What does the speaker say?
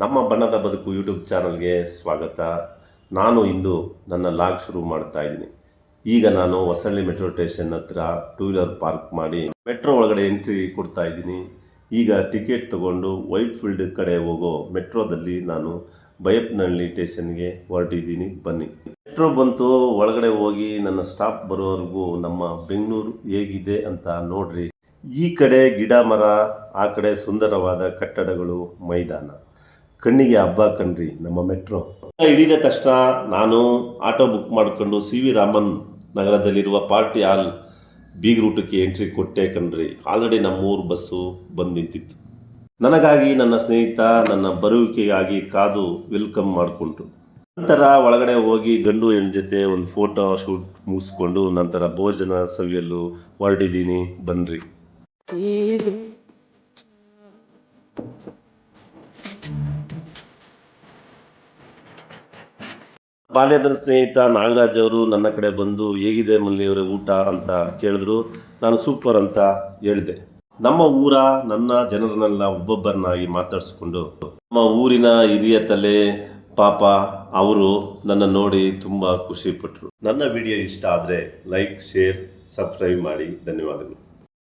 ನಮ್ಮ ಬಣ್ಣದ ಬದುಕು ಯೂಟ್ಯೂಬ್ ಚಾನಲ್ಗೆ ಸ್ವಾಗತ. ನಾನು ಇಂದು ನನ್ನ ಲಾಗ್ ಶುರು ಮಾಡ್ತಾ ಇದ್ದೀನಿ. ಈಗ ನಾನು ಹೊಸಳ್ಳಿ ಮೆಟ್ರೋ ಸ್ಟೇಷನ್ ಹತ್ರ ಟೂ ವೀಲರ್ ಪಾರ್ಕ್ ಮಾಡಿ ಮೆಟ್ರೋ ಒಳಗಡೆ ಎಂಟ್ರಿ ಕೊಡ್ತಾ ಇದ್ದೀನಿ. ಈಗ ಟಿಕೆಟ್ ತಗೊಂಡು ವೈಟ್ ಫೀಲ್ಡ್ ಕಡೆ ಹೋಗೋ ಮೆಟ್ರೋದಲ್ಲಿ ನಾನು ಬೈಯಪ್ಪನಹಳ್ಳಿ ಸ್ಟೇಷನ್ಗೆ ಹೊರಟಿದ್ದೀನಿ. ಬನ್ನಿ. ಮೆಟ್ರೋ ಬಂತು, ಒಳಗಡೆ ಹೋಗಿ ನನ್ನ ಸ್ಟಾಪ್ ಬರೋವರೆಗೂ ನಮ್ಮ ಬೆಂಗಳೂರು ಹೇಗಿದೆ ಅಂತ ನೋಡ್ರಿ. ಈ ಕಡೆ ಗಿಡ ಮರ, ಆ ಕಡೆ ಸುಂದರವಾದ ಕಟ್ಟಡಗಳು ಮೈದಾನ. ಕಣ್ಣಿಗೆ ಹಬ್ಬ ಕಣ್ರಿ, ನಮ್ಮ ಮೆಟ್ರೋ. ಇಳಿದ ತಕ್ಷಣ ನಾನು ಆಟೋ ಬುಕ್ ಮಾಡಿಕೊಂಡು ಸಿ ವಿ ರಾಮನ್ ನಗರದಲ್ಲಿರುವ ಪಾರ್ಟಿ ಹಾಲ್ ಬೀಗ್ ರೂಟಕ್ಕೆ ಎಂಟ್ರಿ ಕೊಟ್ಟೆ ಕಣ್ರಿ. ಆಲ್ರೆಡಿ ನಮ್ಮೂರು ಬಸ್ಸು ಬಂದು ನಿಂತಿತ್ತು. ನನಗಾಗಿ ನನ್ನ ಸ್ನೇಹಿತ ನನ್ನ ಬರುವಿಕೆಗಾಗಿ ಕಾದು ವೆಲ್ಕಮ್ ಮಾಡಿಕೊಂಡ್ರು. ನಂತರ ಒಳಗಡೆ ಹೋಗಿ ಗಂಡು ಹೆಣ್ಣು ಜೊತೆ ಒಂದು ಫೋಟೋ ಶೂಟ್ ಮುಗಿಸ್ಕೊಂಡು ನಂತರ ಭೋಜನ ಸವಿಯಲು ಹೊರಟಿದ್ದೀನಿ, ಬನ್ರಿ. ಬಾಲ್ಯದ ಸ್ನೇಹಿತ ನಾಗರಾಜ್ ಅವರು ನನ್ನ ಕಡೆ ಬಂದು, ಹೇಗಿದೆ ಮಲ್ಲಿಯವರ ಊಟ? ಅಂತ ಕೇಳಿದ್ರು. ನಾನು ಸೂಪರ್ ಅಂತ ಹೇಳಿದೆ. ನಮ್ಮ ಊರ, ನನ್ನ ಜನರನ್ನೆಲ್ಲ ಒಬ್ಬೊಬ್ಬರನ್ನಾಗಿ ಮಾತಾಡಿಸ್ಕೊಂಡು, ನಮ್ಮ ಊರಿನ ಹಿರಿಯ ತಲೆ, ಪಾಪ ಅವರು ನನ್ನ ನೋಡಿ ತುಂಬ ಖುಷಿಪಟ್ಟರು ನನ್ನ ವಿಡಿಯೋ ಇಷ್ಟ ಆದರೆ ಲೈಕ್, ಶೇರ್, ಸಬ್ಸ್ಕ್ರೈಬ್ ಮಾಡಿ. ಧನ್ಯವಾದಗಳು.